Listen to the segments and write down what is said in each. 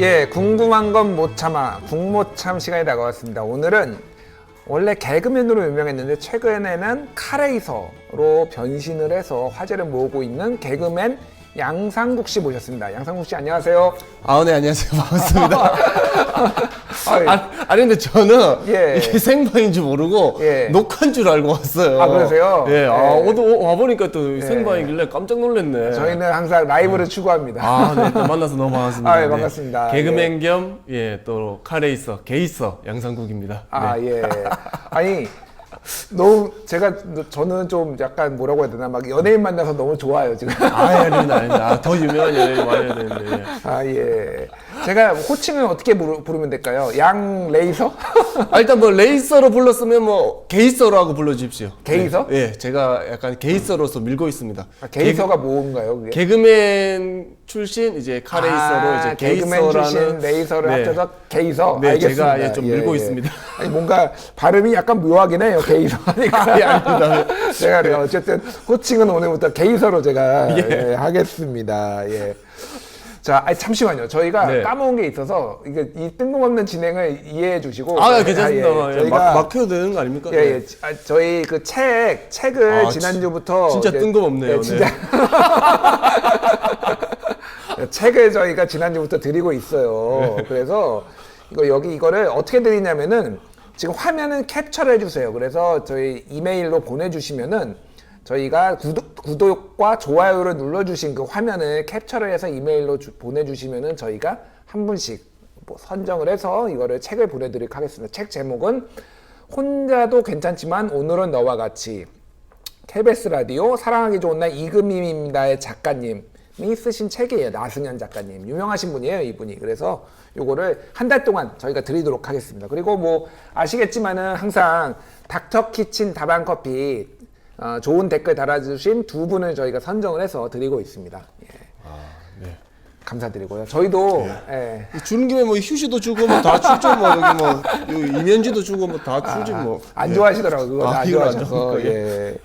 예, 궁금한 건 못 참아 국모참 시간이 다가왔습니다. 오늘은 원래 개그맨으로 유명했는데 최근에는 카레이서로 변신을 해서 화제를 모으고 있는 개그맨 양상국 씨 모셨습니다. 양상국 씨 안녕하세요. 아, 네, 안녕하세요. 반갑습니다. 아, 예. 아, 아니, 근데 저는 예. 이게 생방인 줄 모르고 예. 녹화인 줄 알고 왔어요. 아, 그러세요? 예, 아, 예. 오도 와보니까 또 생방이길래 깜짝 놀랐네. 저희는 항상 라이브를 추구합니다. 아, 네, 또 만나서 너무 반갑습니다. 아, 예, 네. 반갑습니다. 개그맨 겸, 예, 또 카레이서, 게이서, 양상국입니다. 아, 네. 예. 아니, 너무 제가 저는 좀 약간 뭐라고 해야 되나 막 연예인 만나서 너무 좋아요 지금. 아, 예, 아닙니다, 아닙니다. 아, 더 유명한 연예인 많아야 되는데. 예. 아 예. 제가 호칭을 어떻게 부르, 부르 면 될까요? 양 레이서? 아, 일단 뭐 레이서로 불렀으면 뭐 게이서라고 불러주십시오. 게이서? 네. 예, 제가 약간 게이서로서 밀고 있습니다. 아, 게이서가 뭔가요? 그게? 개그맨 출신 이제 카레이서로 아, 이제 개그맨 게이서라는 레이서를 네. 합쳐서 게이서. 네, 알겠습니다. 제가 예, 좀 밀고 있습니다. 아니 뭔가 발음이 약간 묘하긴 해요. 게이서 하니까. 아, 예, 아닙니다. 제가 그래요. 어쨌든 호칭은 오늘부터 게이서로 제가 예. 예, 하겠습니다. 예. 자, 아니, 잠시만요. 저희가 네. 까먹은 게 있어서 이게 이 뜬금없는 진행을 이해해 주시고 아, 괜찮습니다. 아, 예. 예, 저희가 막, 막 해도 되는 거 아닙니까? 예, 예. 아, 저희 그 책, 책을 아, 지난주부터. 진짜 이제- 뜬금없네요. 예, 진짜. 책을 저희가 지난주부터 드리고 있어요. 네. 그래서 이거 여기 이거를 어떻게 드리냐면은 지금 화면은 캡처를 해주세요. 그래서 저희 이메일로 보내주시면은 저희가 구독, 구독 과 좋아요를 눌러주신 그 화면을 캡처를 해서 이메일로 주- 보내주시면은 저희가 한 분씩 뭐 선정을 해서 이거를 책을 보내드리도록 하겠습니다. 책 제목은 혼자도 괜찮지만 오늘은 너와 같이 KBS 라디오 사랑하기 좋은 날 이금임입니다의 작가님 이 쓰신 책이에요. 나승현 작가님. 유명하신 분이에요, 이분이. 그래서 요거를 한 달 동안 저희가 드리도록 하겠습니다. 그리고 뭐 아시겠지만은 항상 닥터 키친 다방 커피 어, 좋은 댓글 달아주신 두 분을 저희가 선정을 해서 드리고 있습니다. 예. 네. 감사드리고요. 저희도 예. 주는 김에 뭐 휴지도 주고 뭐 다 주죠 뭐 여기 뭐 여기 이면지도 주고 뭐 다 주지 뭐. 안 좋아하시더라고요. 그거 아, 안 좋아하셔서. 좋아하니까, 예.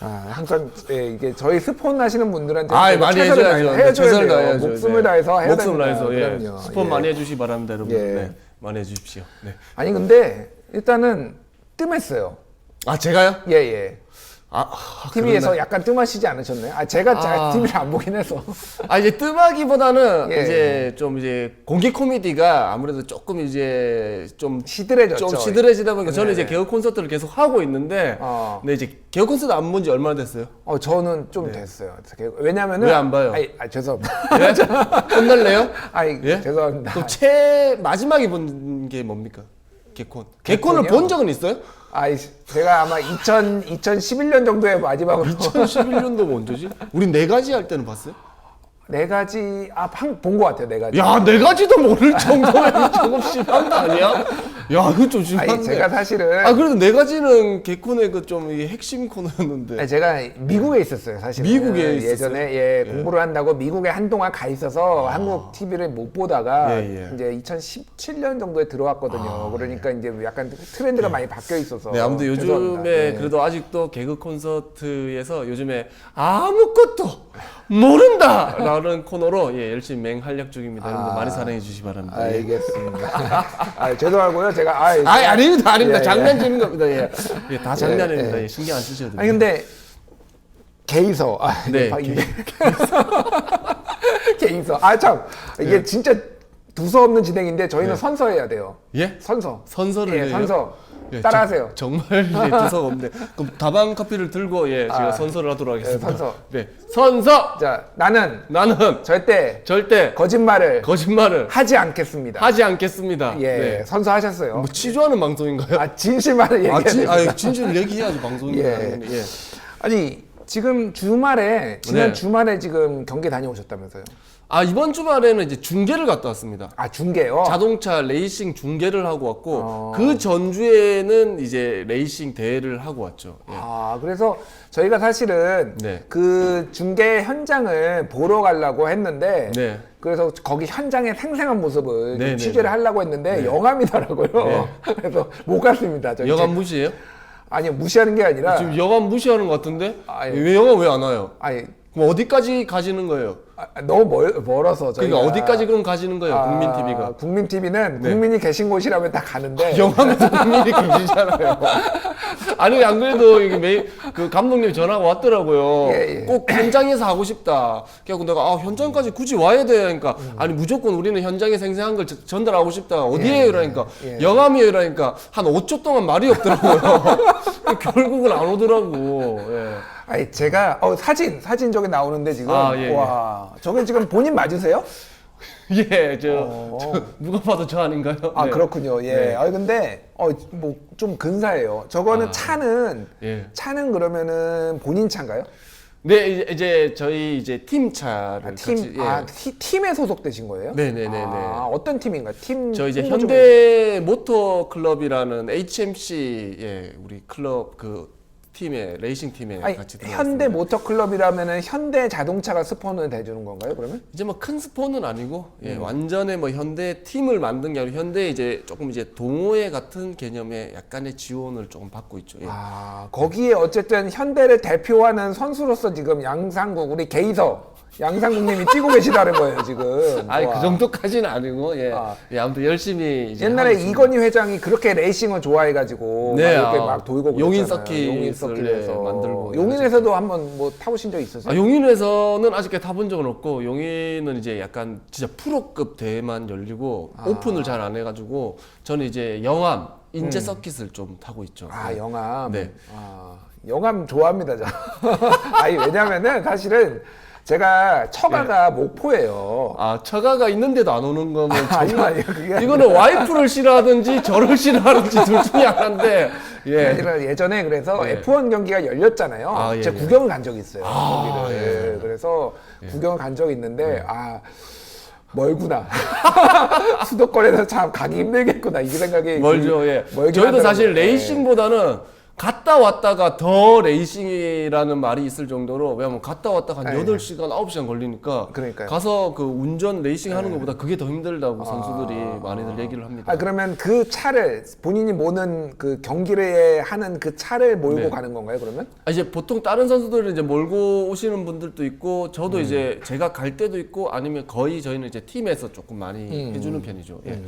아, 항상 예, 이게 저희 스폰 하시는 분들한테 아, 많이 최선을 해줘야죠. 다해- 해줘야 최선을 돼요. 다해야죠. 목숨을 네. 다해서 해야 목숨을 됩니다. 다해서 예. 그럼요. 스폰 예. 많이 해주시 바랍니다, 여러분. 예. 네. 많이 해주십시오. 네. 아니 근데 일단은 뜸했어요. 아 제가요? 예 예. 아, TV에서 약간 뜸하시지 않으셨나요? 아 제가 아. TV를 안 보긴 해서. 아 이제 뜸하기보다는 예. 이제 좀 이제 공개 코미디가 아무래도 조금 이제 좀 시들해졌죠. 좀 시들해지다 보니까 저는 네네. 이제 개그 콘서트를 계속 하고 있는데 어. 근데 이제 개그 콘서트 안 본 지 얼마나 됐어요? 어 저는 좀 됐어요. 왜냐면은 네. 왜안 봐요? 아니, 아 죄송합니다. 예? 혼날래요? 아니 예? 죄송합니다. 그럼 최 마지막에 본 게 뭡니까? 개콘. 개콘을 개콘이요? 본 적은 있어요? 아이 제가 아마 2000 2011년 정도에 마지막으로 2011년도 언제지? 우리 네 가지 할 때는 봤어요? 네 가지 아본것 같아요. 네 가지. 야, 네 가지도 모를 정도면 조금 심한 거 아니야? 야, 그거 좀 심한데. 아니 제가 사실은 아, 그래도 네 가지는 개콘의 그좀 핵심 코너였는데. 아니, 제가 미국에 있었어요, 사실. 미국에 있었어요? 예전에 예, 공부를 한다고 미국에 한동안 가 있어서 한국 TV를 못 보다가 아. 예, 예. 이제 2017년 정도에 들어왔거든요. 그러니까 이제 약간 트렌드가 많이 바뀌어 있어서. 네, 아무튼 요즘에. 그래도 아직도 개그 콘서트에서 요즘에 아무것도 모른다! 라는 코너로 예, 열심히 맹활약 중입니다. 여러분들 많이 사랑해 주시기 바랍니다. 예. 알겠습니다. 아, 죄송하고요. 제가 아, 아, 아닙니다, 아닙니다. 예, 예. 장난치는 겁니다. 예, 예 다 장난입니다. 예. 예, 신경 안 쓰셔도 돼요. 아니 근데 게이서 아, 네, 네, 이게 게이서 아 참 이게 진짜 두서 없는 진행인데 저희는 선서해야 돼요. 예? 선서. 선서를 예, 해요? 선서. 예, 따라하세요. 정, 말 예, 두서가 없네. 그럼 다방 커피를 들고 예, 제가 아, 선서를 하도록 하겠습니다. 예, 선서. 네, 선서. 자, 나는 나는 절대 절대 거짓말을 거짓말을 하지 않겠습니다. 하지 않겠습니다. 예, 네. 선서하셨어요. 뭐 치조하는 방송인가요? 아 진실만을 얘기해야 아, 진. 아, 진실 얘기해야지 방송인가? 예. 예. 아니 지금 주말에 지난 네. 주말에 지금 경기 다녀오셨다면서요? 아 이번 주말에는 이제 중계를 갔다 왔습니다. 아 중계요? 자동차 레이싱 중계를 하고 왔고 어. 그 전주에는 이제 레이싱 대회를 하고 왔죠. 예. 아 그래서 저희가 사실은 네. 그 중계 현장을 보러 가려고 했는데 네. 그래서 거기 현장의 생생한 모습을 좀 네, 네, 취재를 네. 하려고 했는데 영암이더라고요. 그래서 못 갔습니다. 저희 여간 무시해요? 아니요 무시하는 게 아니라 지금 여간 무시하는 것 같은데 아, 예. 왜 여간 왜안 와요? 아니 그럼 어디까지 가시는 거예요? 아, 너무 멀, 멀어서 저희가 그러니까 어디까지 그럼 가시는 거예요, 아, 국민 TV가? 국민 TV는 네. 국민이 계신 곳이라면 다 가는데 영화에서 국민이 계시잖아요. 아니 안 그래도 이게 매일 그 감독님 전화가 왔더라고요. 예, 예. 꼭 현장에서 하고 싶다. 그래서 내가 아 현장까지 굳이 와야 돼. 그러니까 아니 무조건 우리는 현장에 생생한 걸 저- 전달하고 싶다. 어디에요? 이러니까 예. 영암이에요. 이러니까 한 5초 동안 말이 없더라고요. 결국은 안 오더라고. 예. 아니 제가 어 사진 사진 저기 나오는데 지금 아, 예, 예. 와 저게 지금 본인 맞으세요? 예, 저, 어. 저 누가 봐도 저 아닌가요? 아 네. 그렇군요. 예. 네. 아 근데 어 뭐 좀 근사해요. 저거는 아. 차는 예. 차는 그러면은 본인 차인가요? 네, 이제, 이제 저희 이제 팀 차를 아, 팀, 같이, 예. 아, 티- 팀에 소속되신 거예요? 네네네네. 아, 어떤 팀인가요? 팀. 저 이제 홍보 좀 현대 모터 클럽이라는 HMC 예 우리 클럽 그 팀에 레이싱 팀에 아니, 같이 현대 들어갔습니다. 모터 클럽이라면은 현대 자동차가 스폰을 대주는 건가요? 그러면? 이제 뭐 큰 스폰은 아니고 예 음. 완전히 뭐 현대 팀을 만든 게 아니고 현대 이제 조금 이제 동호회 같은 개념의 약간의 지원을 조금 받고 있죠. 예. 아 거기에 어쨌든 현대를 대표하는 선수로서 지금 양상국 우리 게이서 양상국님이 뛰고 계시다는 거예요 지금. 아니 와. 그 정도까지는 아니고 예. 아. 예 아무튼 열심히 이제 옛날에 하고 있습니다. 이건희 회장이 그렇게 레이싱을 좋아해가지고 네, 막 이렇게 아, 막 돌고 용인 그랬잖아요. 서킷을, 용인 예, 만들고 용인에서도 한번 뭐 타보신 적 있으세요? 아, 용인에서는 아직까지 타본 적은 없고 용인은 이제 약간 진짜 프로급 대회만 열리고 아. 오픈을 잘 안 해가지고 저는 이제 영암 인제 서킷을 좀 타고 있죠. 음. 아 네. 영암. 네. 아 영암 좋아합니다 저. 아니 왜냐면은 사실은 제가 처가가 목포예요. 아 처가가 있는데도 안 오는 거면 아니요 정말 아니요 그게 이거는 와이프를 싫어하든지 저를 싫어하든지 둘 중에 하나인데 예. 아니라 예전에 그래서 예. F1 경기가 열렸잖아요. 아, 예, 제가 예. 구경을 간 적이 있어요. 아, 거기를. 예. 그래서 구경을 간 적이 있는데 아 멀구나. 수도권에서 참 가기 힘들겠구나 이 생각이 멀죠. 예. 저희도 사실. 예. 레이싱보다는 갔다 왔다가 더 레이싱이라는 말이 있을 정도로 왜냐면 갔다 왔다가 한 예. 8시간, 9시간 걸리니까 그러니까요. 예. 가서 그 운전 레이싱 하는 것보다 그게 더 힘들다고 선수들이 많이들 얘기를 합니다. 아 그러면 그 차를 본인이 모는 그 경기를 하는 그 차를 몰고 네. 가는 건가요? 그러면? 아, 이제 보통 다른 선수들은 이제 몰고 오시는 분들도 있고 저도 음. 이제 제가 갈 때도 있고 아니면 거의 저희는 이제 팀에서 조금 많이 음. 해주는 편이죠. 예.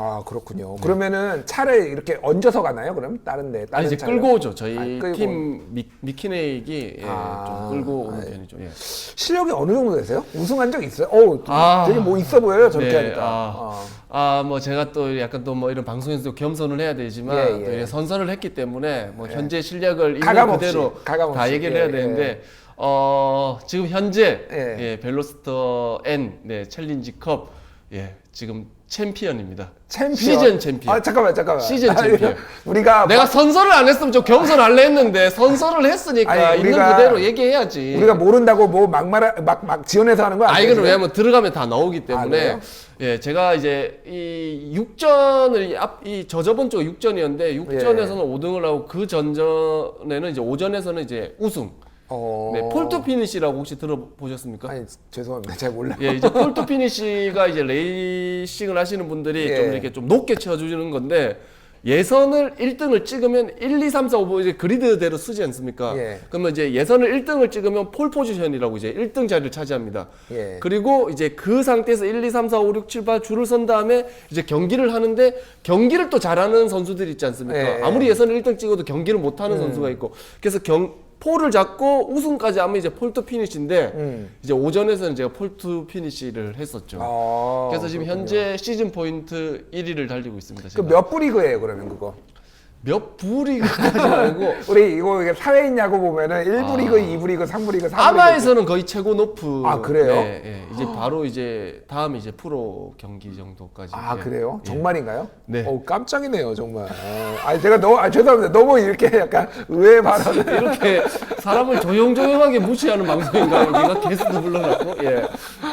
아 그렇군요. 그러면은 차를 이렇게 얹어서 가나요? 그럼 다른데 다른 아니 이제 차를? 끌고 오죠. 저희 아, 끌고 팀 미, 미키네이기 예, 아. 좀 끌고 오는 편이죠. 예. 실력이 어느 정도 되세요? 우승한 적 있어요? 어, 아. 되게 뭐 있어 보여요 저렇게 네, 하니까. 아. 어. 아, 뭐 제가 또 약간 또 뭐 이런 방송에서 겸손을 해야 되지만 예, 또 예. 이제 선선을 했기 때문에 뭐 현재 실력을 있는 가감 없이, 그대로 가감 다 없이. 얘기를 예, 해야 되는데 어, 지금 현재 예. 예, 벨로스터 N 네, 챌린지 컵 예, 지금 챔피언입니다. 챔피언. 시즌 챔피언. 아 잠깐만 잠깐만. 시즌 아, 챔피언. 우리가 내가 선서를 안 했으면 좀 겸손할래 했는데 선서를 했으니까 아니, 있는 우리가- 그대로 얘기해야지. 우리가 모른다고 뭐 막말 막막 지원해서 하는 거 아? 이거는? 왜냐면 들어가면 다 나오기 아, 때문에 그래요? 예 제가 이제 이 6전을 앞이 저저번 주가 6전이었는데 6전에서는 5등을 하고 그 전전에는 이제 5전에서는 이제 우승. 어... 네, 폴트 피니시라고 혹시 들어보셨습니까? 아니 죄송합니다. 잘 몰라. 예, 이제 폴트 피니시가 이제 레이싱을 하시는 분들이 예. 좀 이렇게 좀 높게 쳐주는 건데 예선을 1등을 찍으면 1, 2, 3, 4, 5 이제 그리드대로 쓰지 않습니까? 예. 그러면 이제 예선을 1등을 찍으면 폴 포지션이라고 이제 1등 자리를 차지합니다. 예. 그리고 이제 그 상태에서 1, 2, 3, 4, 5, 6, 7, 8 줄을 선 다음에 이제 경기를 하는데 경기를 또 잘하는 선수들이 있지 않습니까? 예. 아무리 예선을 1등 찍어도 경기를 못하는 선수가 있고 그래서 경 폴을 잡고 우승까지 하면 이제 폴트 피니시인데 음. 이제 오전에서는 제가 폴트 피니시를 했었죠. 어, 그래서 지금 그렇군요. 현재 시즌 포인트 1위를 달리고 있습니다. 제가. 그몇 부리그예요 그러면 그거? 몇 부 리그까지 아니고 우리 이거 이게 사회인 야구 보면은 1부 리그, 2부 리그, 3부 리그, 4부 리그. 아. 아마에서는 거의 최고 높은. 아, 그래요? 예, 예. 이제 바로 이제 다음 이제 프로 경기 정도까지. 아 예. 그래요? 예. 정말인가요? 네. 어 깜짝이네요 정말. 어, 아니 제가 너무 아 죄송합니다. 너무 이렇게 약간 의외의 발언을. 이렇게 사람을 조용조용하게 무시하는 방송인가요? 네가 게스트 불러갖고 예.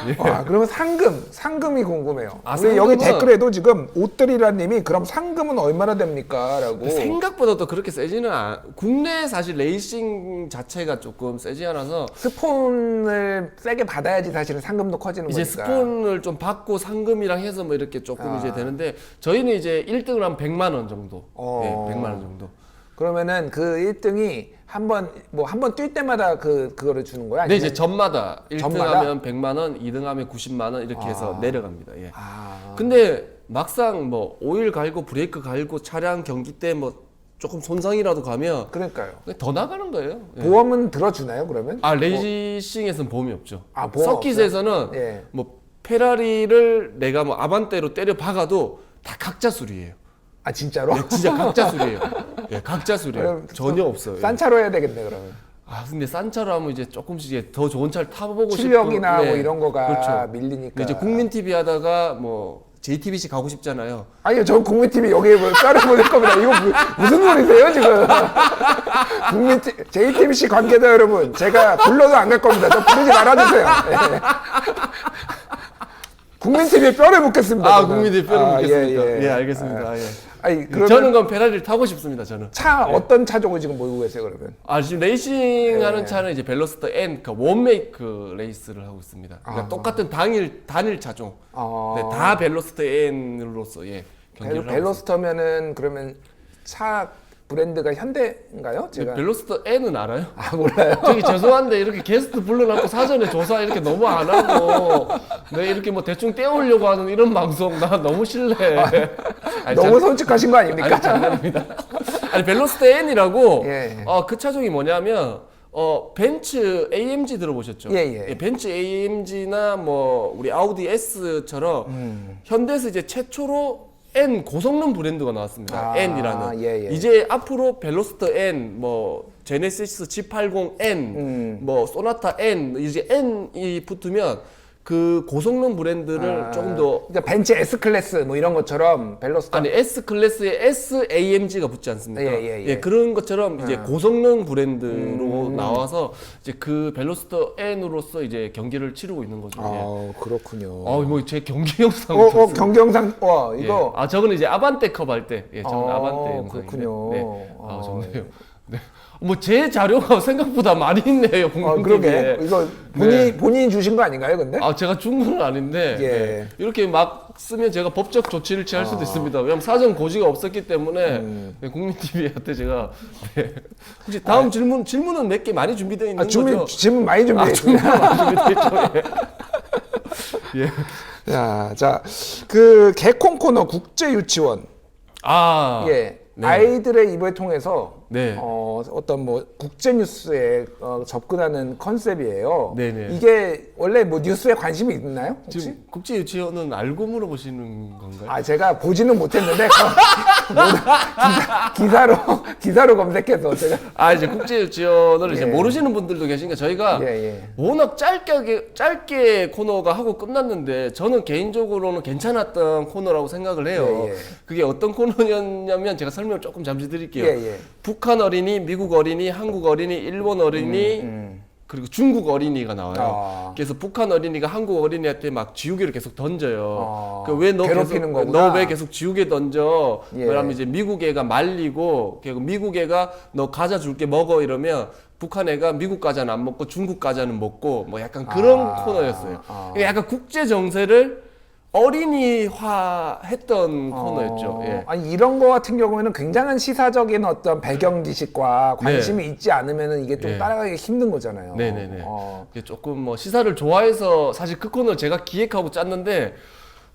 예. 와 그러면 상금 상금이 궁금해요. 아, 우리 여기 상금은- 댓글에도 지금 옷들이라님이 그럼 상금은 얼마나 됩니까?라고. 생각보다 또 그렇게 세지는 않. 국내 사실 레이싱 자체가 조금 세지 않아서 스폰을 세게 받아야지 사실은 상금도 커지는 이제 거니까. 스폰을 좀 받고 상금이랑 해서 뭐 이렇게 조금 아. 이제 되는데 저희는 이제 1등을 한 100만 원 정도. 어. 예, 100만 원 정도. 그러면은 그 1등이 한 번 뭐 한 번 뛸 때마다 그 그거를 주는 거야? 네, 이제 아니면- 전마다 1등 전마다? 하면 100만 원, 2등 하면 90만 원 이렇게 해서 내려갑니다. 예. 아. 근데 막상 뭐 오일 갈고 브레이크 갈고 차량 경기 때 뭐 조금 손상이라도 가면 그러니까요. 더 나가는 거예요. 예. 보험은 들어주나요, 그러면? 아 레이싱에서는 보험이 없죠. 아, 보험 서킷에서는 예. 뭐 페라리를 내가 뭐 아반떼로 때려 박아도 다 각자 수리예요. 아, 진짜로? 네, 진짜 각자 수리예요. 예, 각자 수리예요. 그럼 전혀 없어요. 예. 싼 차로 해야 되겠네, 그러면. 아 근데 싼 차로 하면 이제 조금씩 이제 더 좋은 차를 타보고 싶고 출력이나 네. 뭐 이런 거가 그렇죠. 밀리니까. 근데 이제 국민 TV 하다가 뭐 JTBC 가고 싶잖아요. 아니요, 저 국민TV 여기에 뭐 썰을 보낼 겁니다. 이거 무, 무슨 소리세요, 지금? 국민 JTBC 관계자 여러분, 제가 불러도 안 갈 겁니다. 저 부르지 말아주세요. 예. 국민TV에 뼈를 묻겠습니다. 아 저는. 국민 TV 뼈를 아, 묻겠습니다. 예, 예, 예. 알겠습니다. 아, 예. 아니, 그러면 저는 그럼 페라리를 타고 싶습니다. 저는. 차 어떤 차 종을 지금 모이고 계세요, 그러면? 아 지금 레이싱하는 네. 차는 이제 벨로스터 N 그 원메이크 레이스를 하고 있습니다. 그러니까 아. 똑같은 당일 단일 차종. 아. 네, 다 벨로스터 N으로서 예 경기를 벨, 하고 벨로스터면은 그러면 차 브랜드가 현대인가요? 제가 벨로스터 N은 알아요? 아 몰라요. 저기 죄송한데 이렇게 게스트 불러놓고 사전에 조사 이렇게 너무 안 하고 네 이렇게 뭐 대충 떼우려고 하는 이런 방송 나 너무 싫네. 아니, 너무 장- 솔직하신 거 아닙니까? 아니 장난입니다. 아니 벨로스터 N이라고 예. 어그 차종이 뭐냐면 어 벤츠 AMG 들어보셨죠? 예, 예. 벤츠 AMG나 뭐 우리 아우디 S처럼 음. 현대에서 이제 최초로 N 고성능 브랜드가 나왔습니다. 아, N이라는. 예, 예. 이제 앞으로 벨로스터 N, 뭐 제네시스 G80N, 음. 뭐 소나타 N 이제 N이 붙으면 그 고성능 브랜드를 아, 조금 더 그러니까 벤츠 S 클래스 뭐 이런 것처럼 벨로스터 아니 S 클래스에 S AMG가 붙지 않습니까? 예, 예, 예. 그런 것처럼 이제 고성능 브랜드로 음. 나와서 이제 그 벨로스터 N으로서 이제 경기를 치르고 있는 거죠. 예. 아 그렇군요. 어, 뭐제 경기 영상. 어, 어 경기 영상 와 이거 예. 아 저거는 이제 아반떼 컵 할 때. 예, 저는 아, 아반떼 영상인데. 그렇군요. 네. 아, 아, 좋네요. 네. 뭐제 자료가 생각보다 많이 있네요. 어, 그러게. 이거 본인 본인이 주신 거 아닌가요, 근데? 아 제가 준 건 아닌데 예. 네. 이렇게 막 쓰면 제가 법적 조치를 취할 아. 수도 있습니다. 왜냐면 사전 고지가 없었기 때문에 음. 네, 국민 TV한테 제가 네. 혹시 다음 질문 질문은 몇 개 많이 준비되어 있는 아, 준비 거죠? 질문 많이 아 준비했습니다. 예. 예. 자, 자, 그 개콘 코너 국제 유치원 아 예 네. 아이들의 입을 통해서 네. 어, 어떤 뭐 국제 뉴스에 어, 접근하는 컨셉이에요. 네네. 이게 원래 뭐 뉴스에 관심이 있나요? 혹시? 지금 국제 유치원은 알고 물어보시는 건가요? 아 제가 보지는 못했는데 거- 기사, 기사로 기사로 검색해서 제가 아 이제 국제 유치원을 이제 예. 모르시는 분들도 계시니까 저희가 예, 예. 워낙 짧게 짧게 코너가 하고 끝났는데 저는 개인적으로는 괜찮았던 코너라고 생각을 해요. 예, 예. 그게 어떤 코너였냐면 제가 설명을 조금 잠시 드릴게요. 예, 예. 북한 어린이, 미국 어린이, 한국 어린이, 일본 어린이 그리고 중국 어린이가 나와요. 음, 아. 그래서 북한 어린이가 한국 어린이한테 막 지우개를 계속 던져요. 아. 그왜너 괴롭히는 거구나. 너왜 계속 지우개 던져? 예. 그러면 이제 미국 애가 말리고 그리고 미국 애가 너 과자 줄게 먹어 이러면 북한 애가 미국 과자는 안 먹고 중국 과자는 먹고 뭐 약간 그런 아. 코너였어요. 아. 그러니까 약간 국제 정세를 어린이화 했던 코너였죠. 어, 예. 아니 이런 거 같은 경우에는 굉장한 시사적인 어떤 배경 지식과 네. 관심이 있지 않으면은 이게 좀 예. 따라가기 힘든 거잖아요. 네네네. 어. 이게 조금 뭐 시사를 좋아해서 사실 그 코너를 제가 기획하고 짰는데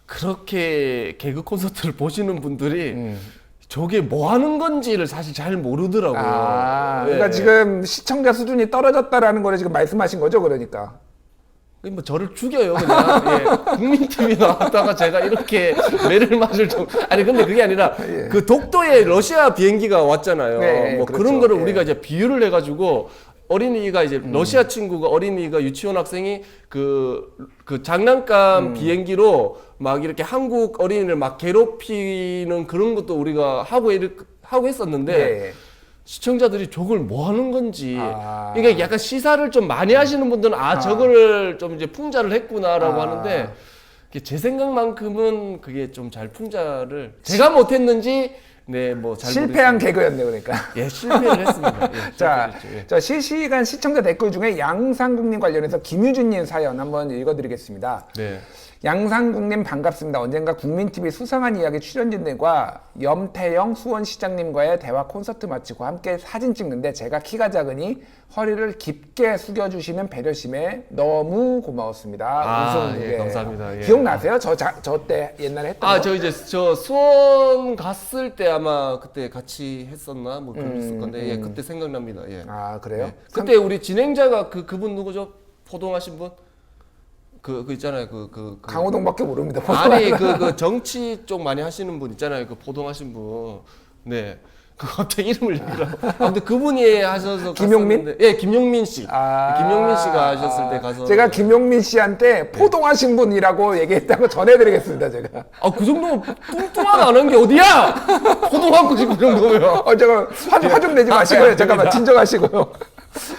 그렇게 개그 콘서트를 보시는 분들이 음. 저게 뭐 하는 건지를 사실 잘 모르더라고요. 아, 예. 그러니까 지금 시청자 수준이 떨어졌다라는 거를 지금 말씀하신 거죠, 그러니까. 뭐 저를 죽여요 그냥 예. 국민 TV 나왔다가 제가 이렇게 매를 맞을 정 아니 근데 그게 아니라 그 독도에 러시아 비행기가 왔잖아요. 네, 뭐 그렇죠. 그런 거를 예. 우리가 이제 비유를 해가지고 어린이가 이제 러시아 친구가 어린이가 유치원 학생이 그, 그 장난감 비행기로 막 이렇게 한국 어린이를 막 괴롭히는 그런 것도 우리가 하고 이렇 하고 했었는데 네. 시청자들이 저걸 뭐 하는 건지 아. 이게 약간 시사를 좀 많이 하시는 분들은 아, 저거를 좀 이제 풍자를 했구나라고 아. 하는데 제 생각만큼은 그게 좀 잘 풍자를 제가 못했는지 네뭐잘 실패한 개그였네, 그러니까. 예 실패를 했습니다. 예, 자. 예. 자 실시간 시청자 댓글 중에 양상국님 관련해서 김유준님 사연 한번 읽어드리겠습니다. 네. 양상국님 반갑습니다. 언젠가 국민TV 수상한 이야기 출연진들과 염태영 수원시장님과의 대화 콘서트 마치고 함께 사진 찍는데 제가 키가 작으니 허리를 깊게 숙여주시는 배려심에 너무 고마웠습니다. 아, 웃음 두 예, 개. 감사합니다. 예. 기억나세요? 저 저 때 옛날에 했던 아, 거? 저 이제 저 수원 갔을 때 아마 그때 같이 했었나 뭐 그랬을 건데 예, 그때 생각납니다. 예. 아 그래요? 예. 그때 우리 진행자가 그 그분 누구죠? 포동하신 분? 그, 그 있잖아요. 그, 그, 그 강호동밖에 모릅니다. 아니 그, 그 정치 쪽 많이 하시는 분 있잖아요. 그 포동하신 분. 네. 그 갑자기 이름을 얘기하고. 아무튼 그분이 하셔서 김용민? 갔었는데- 예, 김용민 씨. 아, 김용민 씨가 하셨을 때 가서 제가 김용민 씨한테 포동하신 분이라고 얘기했다고 전해드리겠습니다. 제가. 아, 그 정도 뚱뚱한 아는 게 어디야? 포동하고 지금 그 정도면. 어, 제가 화, 화좀 내지 아, 마시고요. 네, 잠깐만 됩니다. 진정하시고요.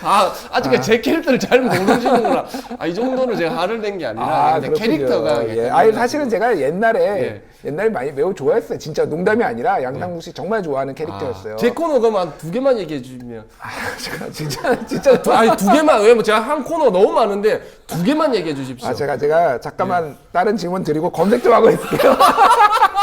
아, 아직 제 캐릭터를 잘 모르시는구나. 아, 이 정도는 제가 화를 낸 게 아니라 근데 그렇군요. 캐릭터가 예. 약간 아니 사실은 제가 옛날에 예. 옛날에 많이 매우 좋아했어요. 진짜 농담이 아니라 양상국 씨 정말 좋아하는 캐릭터였어요. 아, 제 코너 그만 두 개만 얘기해 주시면. 아, 제가 진짜 진짜 두, 아니 두 개만 왜냐면 제가 한 코너 너무 많은데 두 개만 얘기해 주십시오. 아 제가 제가 잠깐만 예. 다른 질문 드리고 검색 좀 하고 있을게요.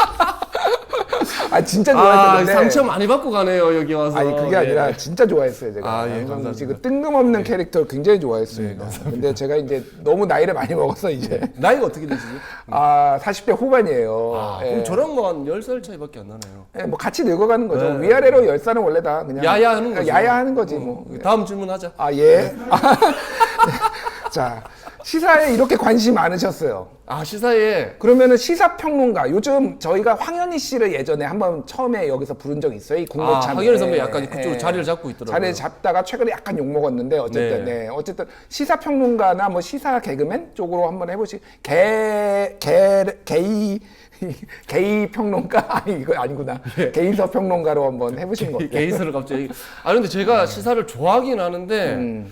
아 진짜 아, 좋아했는데 상처 많이 받고 가네요 여기 와서. 아니 그게 예. 아니라 진짜 좋아했어요 제가 아, 예, 감사합니다. 그 뜬금없는 캐릭터 굉장히 좋아했습니다. 근데 제가 이제 너무 나이를 많이 먹어서 이제 나이가 어떻게 되시죠? 아 40대 후반이에요. 아, 예. 그럼 저랑 뭐한 10살 차이밖에 안 나네요. 예, 뭐 같이 늙어가는 거죠. 네. 위아래로 열 살은 원래 다 그냥 야야 하는 거죠. 야야 하는 거지 뭐. 다음 질문하자. 아 예. 자 시사에 이렇게 관심 많으셨어요. 아 시사에 그러면은 시사평론가 요즘 저희가 황현희 씨를 예전에 한번 처음에 여기서 부른 적 있어요. 이 아, 국무참. 황현희 선배 약간 그쪽으로 자리를 잡고 있더라고요. 자리를 잡다가 최근에 약간 욕 먹었는데 어쨌든 네. 네. 어쨌든 시사평론가나 뭐 시사 개그맨 쪽으로 한번 해보시. 개개 게이 게이 평론가 아니 이거 아니구나. 게이서 평론가로 한번 해보신 거. 게- 게이스를 갑자기. 아 근데 제가 시사를 좋아하긴 하는데 음.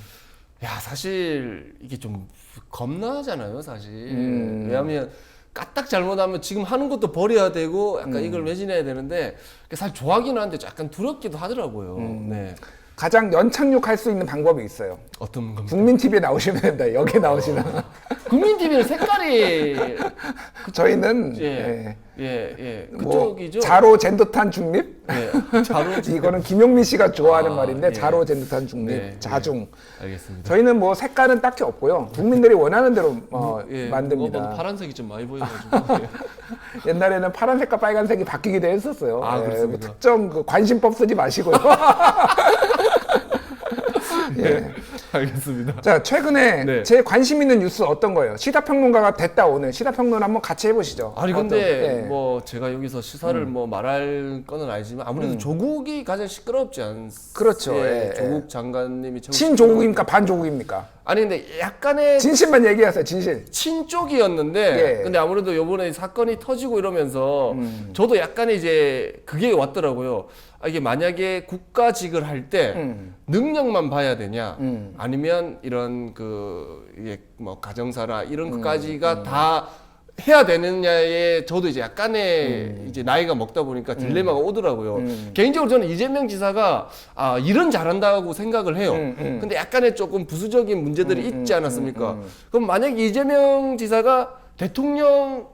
야 사실 이게 좀 겁나잖아요 사실. 음. 왜냐하면 까딱 잘못하면 지금 하는 것도 버려야 되고 약간 음. 이걸 매진해야 되는데 사실 좋아하긴 하는데 약간 두렵기도 하더라고요. 음. 네. 가장 연착륙할 수 있는 방법이 있어요. 어떤 겁니까? 국민 TV에 나오시면 된다. 여기 나오시나. 국민 TV는 색깔이 저희는 예. 예. 예, 예. 뭐 그쪽이죠. 자로 젠더탄 중립? 네. 자로 이거는 김용민 씨가 좋아하는 아, 말인데 예. 자로 젠더탄 중립, 네, 자중. 알겠습니다. 저희는 뭐 색깔은 딱히 없고요. 국민들이 원하는 대로 어, 예, 만듭니다. 파란색이 좀 많이 보여가지고. 예. 옛날에는 파란색과 빨간색이 바뀌기도 했었어요. 아, 예? 뭐 특정 그 관심법 쓰지 마시고요. 예. 알겠습니다. 자 최근에 네. 제 관심 있는 뉴스 어떤 거예요? 시사평론가가 됐다 오늘 시사평론 한번 같이 해보시죠. 아니 어떤- 근데 예. 뭐 제가 여기서 시사를 뭐 말할 거는 아니지만 아무래도 조국이 가장 시끄럽지 않습니까? 그렇죠. 예, 예. 조국 장관님이 친조국입니까 반조국입니까? 아니 근데 약간의 진실만 얘기하세요. 진실. 친 쪽이었는데 예. 근데 아무래도 요번에 사건이 터지고 이러면서 음. 저도 약간의 이제 그게 왔더라고요. 아, 이게 만약에 국가직을 할때 음. 능력만 봐야 되냐 음. 아니면 이런 그 이게 뭐 가정사나 음. 이런 것까지가 다 해야 되느냐에 저도 이제 약간의 이제 나이가 먹다 보니까 딜레마가 오더라고요. 음. 개인적으로 저는 이재명 지사가 아 일은 잘한다고 생각을 해요. 음, 음. 근데 약간의 조금 부수적인 문제들이 음, 있지 음, 않았습니까? 음, 음. 그럼 만약 이재명 지사가 대통령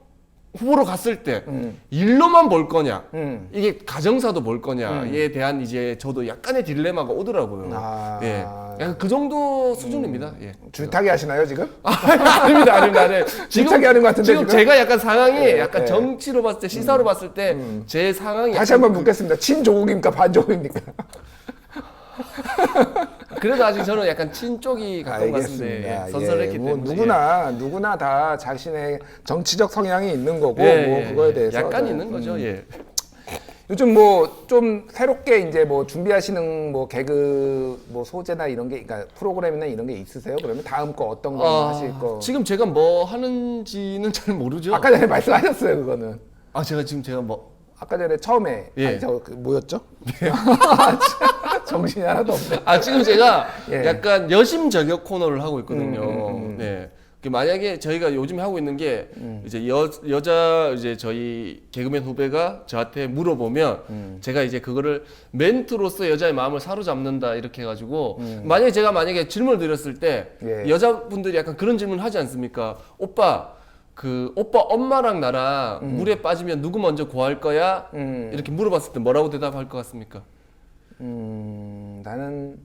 후보로 갔을 때 음. 일로만 볼 거냐, 음. 이게 가정사도 볼 거냐에 대한 이제 저도 약간의 딜레마가 오더라고요. 아. 음. 예, 약간 그 정도 수준입니다. 예. 줄타기 하시나요 지금? 아, 아닙니다, 아닙니다. 아니, 집착이 하는 것 같은데, 지금, 지금? 제가 약간 상황이 예, 약간 예. 정치로 봤을 때 시사로 봤을 때 제 상황이 다시 약간 한번 묻겠습니다. 친조국입니까 반조국입니까? 그- 그래도 아직 저는 약간 친 쪽이 가까운 것 같은데 예, 선설했기 예, 뭐 때문에 누구나 누구나 다 자신의 정치적 성향이 있는 거고 예, 뭐 예, 그거에 예. 대해서 약간 저는, 있는 거죠. 음. 예. 요즘 뭐 좀 새롭게 이제 뭐 준비하시는 뭐 개그 뭐 소재나 이런 게 그러니까 프로그램이나 이런 게 있으세요? 그러면 다음 거 어떤 거 아, 하실 거? 지금 제가 뭐 하는지는 잘 모르죠. 아까 전에 말씀하셨어요 그거는. 아 제가 지금 제가 뭐 아까 전에 처음에 예. 아니 저그 뭐였죠? 정신이 하나도 없네. 아 지금 제가 예. 약간 여심 저격 코너를 하고 있거든요. 음, 음, 네. 그 만약에 저희가 요즘 하고 있는 게 음. 이제 여 여자 이제 저희 개그맨 후배가 저한테 물어보면 음. 제가 이제 그거를 멘트로서 여자의 마음을 사로잡는다 이렇게 해가지고 음. 만약에 제가 만약에 질문을 드렸을 때 예. 여자분들이 약간 그런 질문 하지 않습니까? 오빠 그 오빠 엄마랑 나랑 물에 빠지면 누구 먼저 구할 거야? 음. 이렇게 물어봤을 때 뭐라고 대답할 것 같습니까? 음, 나는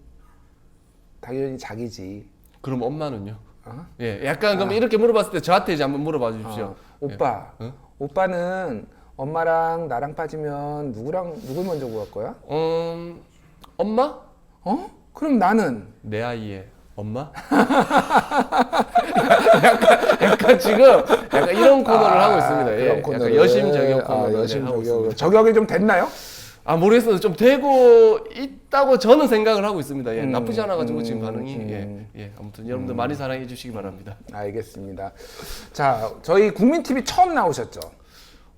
당연히 자기지. 그럼 엄마는요? 어? 예, 약간 그럼 이렇게 물어봤을 때 저한테 이제 한번 물어봐 주십시오. 어, 오빠, 예. 어? 오빠는 엄마랑 나랑 빠지면 누구랑 누굴 먼저 구할 거야? 음, 엄마? 어? 그럼 나는 내 아이의 엄마? 약간, 약간 지금 약간 이런 코너를 하고 있습니다. 예, 그런 약간 코너를. 여심 저격 아, 코너를 여심 하고 저격. 있습니다. 저격이 좀 됐나요? 아 모르겠어요. 좀 되고 있다고 저는 생각을 하고 있습니다. 예, 음, 나쁘지 않아 가지고 지금 음, 반응이 음. 예, 예. 아무튼 여러분들 많이 사랑해 주시기 바랍니다. 알겠습니다. 자, 저희 국민 TV 처음 나오셨죠?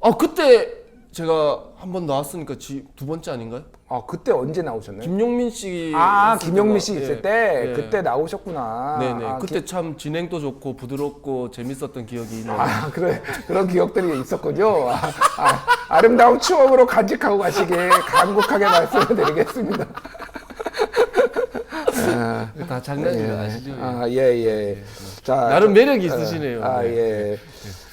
아 그때 제가 한 번 나왔으니까 지, 두 번째 아닌가요? 어, 그때 언제 나오셨나요? 김용민 씨 아, 있을 김용민 때가, 씨 있을 예, 때 예. 그때 나오셨구나. 네네. 아, 그때 참 진행도 좋고 부드럽고 재밌었던 기억이 있네요. 아, 그래 그런 기억들이 있었군요. 아, 름다운 추억으로 간직하고 가시길 간곡하게 말씀을 드리겠습니다. 아, 다 장난이에요, 아시죠? 예. 아, 예, 예. 자, 나름 매력이 있으시네요. 아, 네. 예.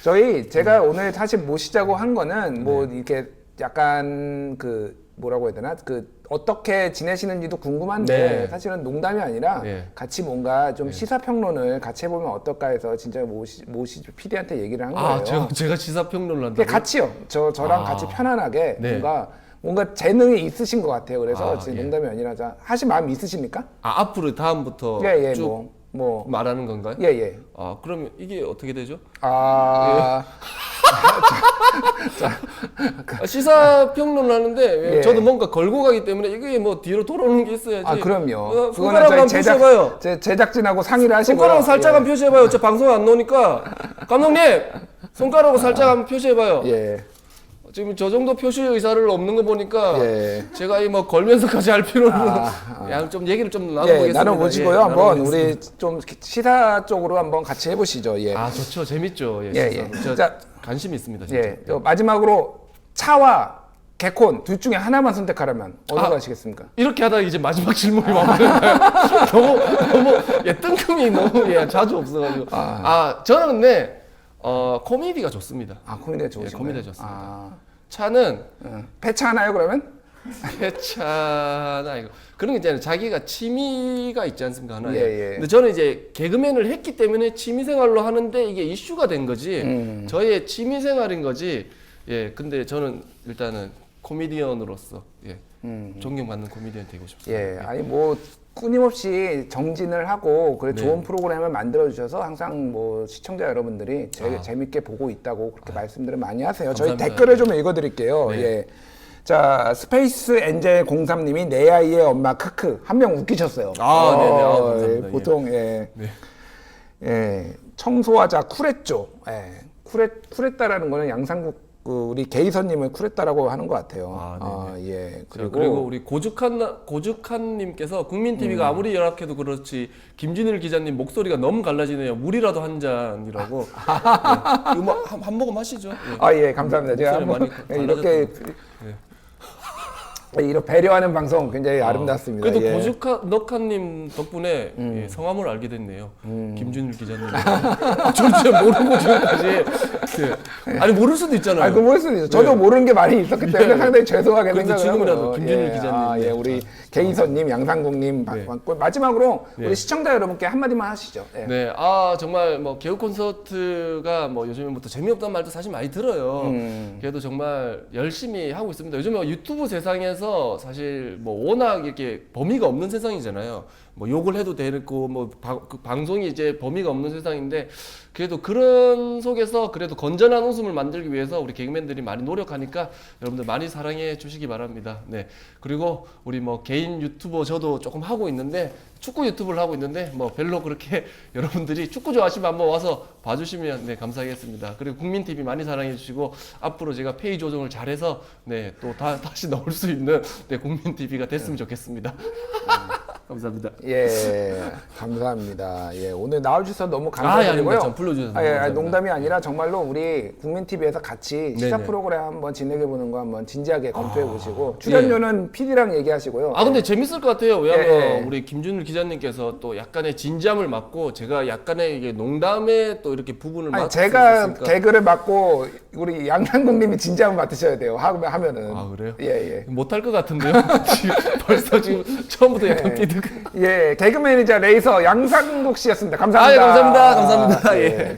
저희 제가 오늘 사실 모시자고 한 거는 뭐 이렇게 약간 그 뭐라고 해야 되나 그 어떻게 지내시는지도 궁금한데 네. 사실은 농담이 아니라 네. 같이 뭔가 좀 시사 평론을 같이 해보면 어떨까 해서 진짜 모시 모시 PD한테 얘기를 한 거예요. 아, 제가, 제가 시사평론을 한다고? 같이요. 저 저랑 아. 같이 편안하게 네. 뭔가 뭔가 재능이 있으신 것 같아요. 그래서 아, 진짜 예. 농담이 아니라 자, 하실 마음 있으십니까? 아, 앞으로 다음부터 예, 예, 쭉 뭐, 뭐, 말하는 건가요? 예, 예. 아, 그러면 이게 어떻게 되죠? 아, 아, 시사 평론을 하는데 예. 저도 뭔가 걸고 가기 때문에 이게 뭐 뒤로 돌아오는 게 있어야지. 아, 그럼요. 어, 그거는 손가락 저희 한번 제작, 표시해봐요. 제, 제작진하고 상의를 하시고. 손가락 살짝 한번 표시해봐요. 저 방송 안 나오니까. 감독님! 손가락으로 살짝 한번 표시해봐요. 예, 지금 저 정도 표시 의사를 없는 거 보니까 예. 제가 이 뭐 걸면서까지 할 필요는 아, 좀 얘기를 좀 예, 나눠보겠습니다. 나눠보시고요. 예, 한번. 우리 좀 시사 쪽으로 한번 같이 해보시죠. 예. 아 좋죠, 재밌죠. 예, 예. 예. 저 자, 관심 있습니다. 진짜. 예. 저 마지막으로 차와 개콘 둘 중에 하나만 선택하라면 어느 아. 거 하시겠습니까? 이렇게 하다가 이제 마지막 질문이 와버렸나요? 너무 너무 예 뜬금이 너무 예 자주 없어가지고 아, 저는 근데 어 코미디가 좋습니다. 아, 코미디가 좋으신가요? 코미디가 좋습니다. 아, 차는 응. 배차 하나요 그러면? 회차나 이거 그런 게 있잖아요. 자기가 취미가 있지 않습니까 하나에. 예, 예. 근데 저는 이제 개그맨을 했기 때문에 취미 생활로 하는데 이게 이슈가 된 거지. 음. 저의 취미 생활인 거지. 예. 근데 저는 일단은 코미디언으로서 예. 존경받는 코미디언 되고 싶습니다. 음. 예, 아니 뭐 끊임없이 정진을 하고 그래 네. 좋은 프로그램을 만들어 주셔서 항상 뭐 시청자 여러분들이 재, 아. 재밌게 보고 있다고 그렇게 말씀들을 많이 하세요. 저희 감사합니다. 댓글을 좀 읽어 드릴게요. 네. 예. 자 스페이스 엔젤 03님이 내 아이의 엄마 크크 한 명 웃기셨어요. 아, 네네. 아, 예, 감사합니다. 보통 예. 네. 예, 청소하자 쿨했죠. 예, 쿨했 쿨했다라는 거는 양상국 그 우리 게이선님을 쿨했다라고 하는 것 같아요. 아, 네네. 예, 그리고, 그리고, 그리고 우리 고죽한 고죽한님께서 국민 TV가 아무리 열악해도 그렇지 김진일 기자님 목소리가 너무 갈라지네요. 물이라도 한 잔이라고. 네. 이거 뭐한 한 모금 하시죠. 예. 아예 감사합니다. 제가 한번 많이 이렇게 이런 배려하는 방송 굉장히 아, 름답습니다 그래도 예. 음. 고죽한 넉한님 덕분에 예, 성함을 알게 됐네요. 김준일 기자님. 아, 저 진짜 모르고 지금까지. 예. 아니 모를 수도 있잖아요. 아, 그 모를 수도 있어. 저도 모르는 게 많이 있었기 때문에 네. 상당히 죄송하게 그래도 생각을 지금이라도 하고요. 김준일 예. 기자님. 아, 예, 네. 우리 게이선님, 양상국님 네. 받고 마지막으로 네. 우리 시청자 여러분께 한마디만 하시죠. 예. 네, 아 정말 뭐 개그 콘서트가 뭐 요즘에부터 재미없다는 말도 사실 많이 들어요. 음. 그래도 정말 열심히 하고 있습니다. 요즘에 유튜브 세상에서 사실 뭐 워낙 이렇게 범위가 없는 세상이잖아요. 뭐 욕을 해도 되고 뭐 바- 그 방송이 이제 범위가 없는 세상인데 그래도 그런 속에서 그래도 건전한 웃음을 만들기 위해서 우리 개그맨들이 많이 노력하니까 여러분들 많이 사랑해 주시기 바랍니다. 네. 그리고 우리 뭐 개인 유튜버 저도 조금 하고 있는데 축구 유튜브를 하고 있는데 뭐 별로 그렇게 여러분들이 축구 좋아하시면 한번 와서 봐주시면 네 감사하겠습니다. 그리고 국민 TV 많이 사랑해 주시고 앞으로 제가 페이 조정을 잘해서 네또 다시 나올 수 있는 네 국민 TV가 됐으면 좋겠습니다. 감사합니다. 예, 감사합니다. 예, 오늘 나와주셔서 너무 아, 예. 감사드리고요. 전 불러주셔서 아, 예, 감사합니다. 농담이 아니라 정말로 우리 국민 TV에서 같이 시사 네네. 프로그램 한번 진행해 보는 거 한번 진지하게 검토해 보시고 출연료는 PD랑 얘기하시고요. 아 근데 재밌을 것 같아요. 왜냐면 예, 예. 우리 김준일 기자님께서 또 약간의 진지함을 맡고 제가 약간의 이게 농담에 또 이렇게 부분을 맡을 제가 수 있으니까. 개그를 맡고 우리 양상국님이 진지함을 맡으셔야 돼요. 하면 하면은. 아 그래요? 예, 예. 못할 것 같은데요. 벌써 지금 처음부터 약간 예. 예, 개그 매니저 레이서 양상국 씨였습니다. 감사합니다. 아, 예, 감사합니다. 감사합니다. 예. 예.